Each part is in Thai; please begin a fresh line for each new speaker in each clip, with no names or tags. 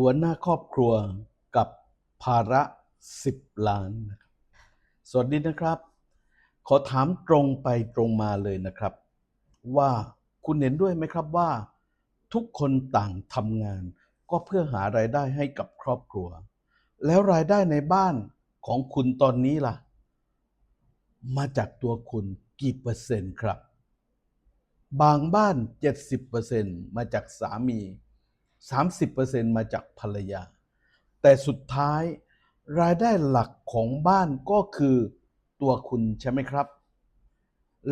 หัวหน้าครอบครัวกับภาระ 10 ล้านนะครับสวัสดีนะครับ ขอถามตรงไปตรงมาเลยนะครับ ว่าคุณเห็นด้วยไหมครับว่า ทุกคนต่างทำงาน ก็เพื่อหารายได้ให้กับครอบครัว แล้วรายได้ในบ้านของคุณตอนนี้ล่ะ มาจากตัวคุณกี่เปอร์เซ็นต์ครับ บางบ้าน 70%มาจากสามี 30%มาจากภรรยา แต่สุดท้ายรายได้หลักของบ้านก็คือตัวคุณใช่ไหมครับ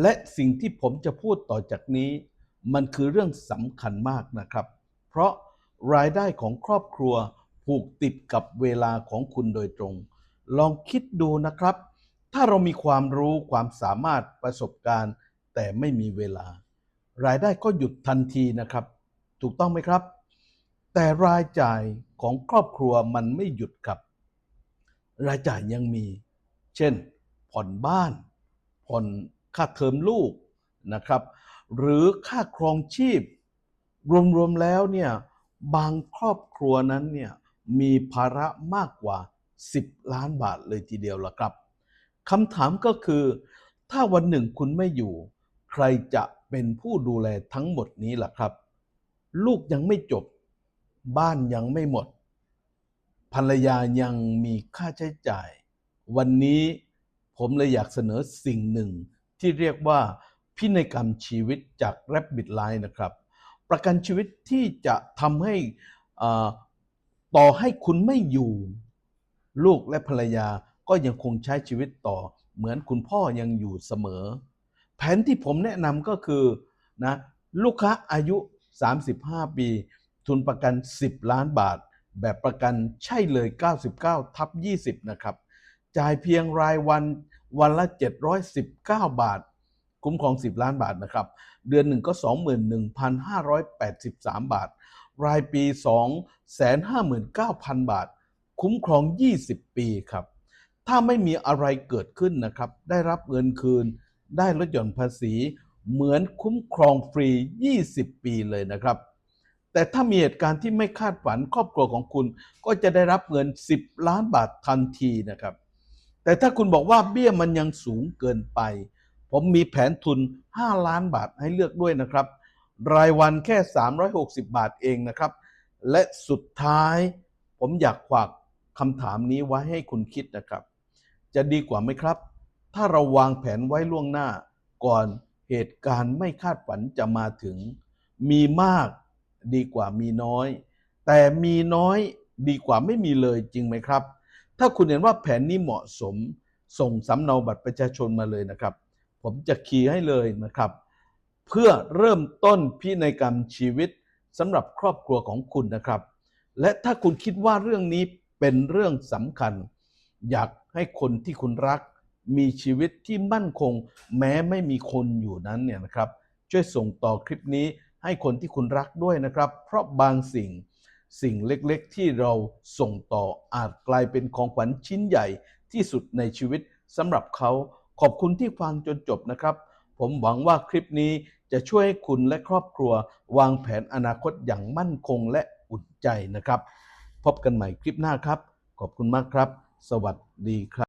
และสิ่งที่ผมจะพูดต่อจากนี้ มันคือเรื่องสำคัญมากนะครับ เพราะรายได้ของครอบครัวผูกติดกับเวลาของคุณโดยตรง ลองคิดดูนะครับ ถ้าเรามีความรู้ความสามารถประสบการณ์ แต่ไม่มีเวลา รายได้ก็หยุดทันทีนะครับ ถูกต้องไหมครับ แต่รายจ่ายของครอบครัวมันไม่หยุดครับ รายจ่ายยังมี เช่น ผ่อนบ้าน ผ่อนค่าเทอมลูกนะครับ หรือค่าครองชีพ รวมๆแล้วเนี่ยบางครอบครัวนั้นเนี่ยมีภาระมากกว่า 10 ล้านบาทเลยทีเดียวละครับคำถามก็คือ ถ้าวันหนึ่งคุณไม่อยู่ ใครจะเป็นผู้ดูแลทั้งหมดนี้ล่ะครับ ลูกยังไม่จบ บ้านยังไม่หมด ภรรยายังมีค่าใช้จ่าย วันนี้ผมเลยอยากเสนอสิ่งหนึ่ง ที่เรียกว่าพินัยกรรมชีวิตจาก Rabbit Line นะครับ ประกันชีวิตที่จะทำให้อ่าต่อให้คุณไม่อยู่ ลูกและภรรยาก็ยังคงใช้ชีวิตต่อ เหมือนคุณพ่อยังอยู่เสมอ แผนที่ผมแนะนำก็คือนะลูกค้าอายุ 35 ปี ทุนประกัน 10 ล้านบาท แบบประกันใช่เลย 99 ทับ 20 นะครับ จ่ายเพียงรายวันวันละ 719 บาท คุ้มครอง 10 ล้านบาทนะครับ เดือนหนึ่งก็ 21,583 บาท รายปี 259,000 บาท คุ้มครอง 20 ปีครับ ถ้าไม่มีอะไรเกิดขึ้นนะครับ ได้รับเงินคืน ได้ลดหย่อนภาษี เหมือนคุ้มครองฟรี 20 ปีเลยนะครับ แต่ถ้ามีเหตุการณ์ที่ไม่คาดฝันครอบครัวของคุณ ก็จะได้รับเงิน 10 ล้านบาททันทีนะครับ แต่ถ้าคุณบอกว่าเบี้ยมันยังสูงเกินไป ผมมีแผนทุน 5 ล้านบาทให้เลือกด้วยนะครับ รายวันแค่ 360 บาทเองนะครับ และสุดท้าย ผมอยากฝากคำถามนี้ไว้ให้คุณคิดนะครับ จะดีกว่าไหมครับ ถ้าเราวางแผนไว้ล่วงหน้า ก่อนเหตุการณ์ไม่คาดฝันจะมาถึง มีมาก ดีกว่ามีน้อย แต่มีน้อยดีกว่าไม่มีเลยจริงไหมครับ ถ้าคุณเห็นว่าแผนนี้เหมาะสม ส่งสำเนาบัตรประชาชนมาเลยนะครับ ผมจะคีย์ให้เลยนะครับ เพื่อเริ่มต้นพินัยกรรมชีวิตสำหรับครอบครัวของคุณนะครับ และถ้าคุณคิดว่าเรื่องนี้เป็นเรื่องสำคัญ อยากให้คนที่คุณรัก มีชีวิตที่มั่นคง แม้ไม่มีคนอยู่นั้นเนี่ยนะครับ ช่วยส่งต่อคลิปนี้ ให้คนที่คุณรักด้วยนะครับ เพราะบางสิ่งสิ่งเล็กๆ ที่เราส่งต่ออาจกลายเป็นของขวัญชิ้นใหญ่ที่สุดในชีวิตสำหรับเขาขอบคุณที่ฟังจนจบนะครับ ผมหวังว่าคลิปนี้จะช่วยให้คุณและครอบครัว วางแผนอนาคตอย่างมั่นคงและอุ่นใจนะครับ พบกันใหม่คลิปหน้าครับ ขอบคุณมากครับ สวัสดีครับ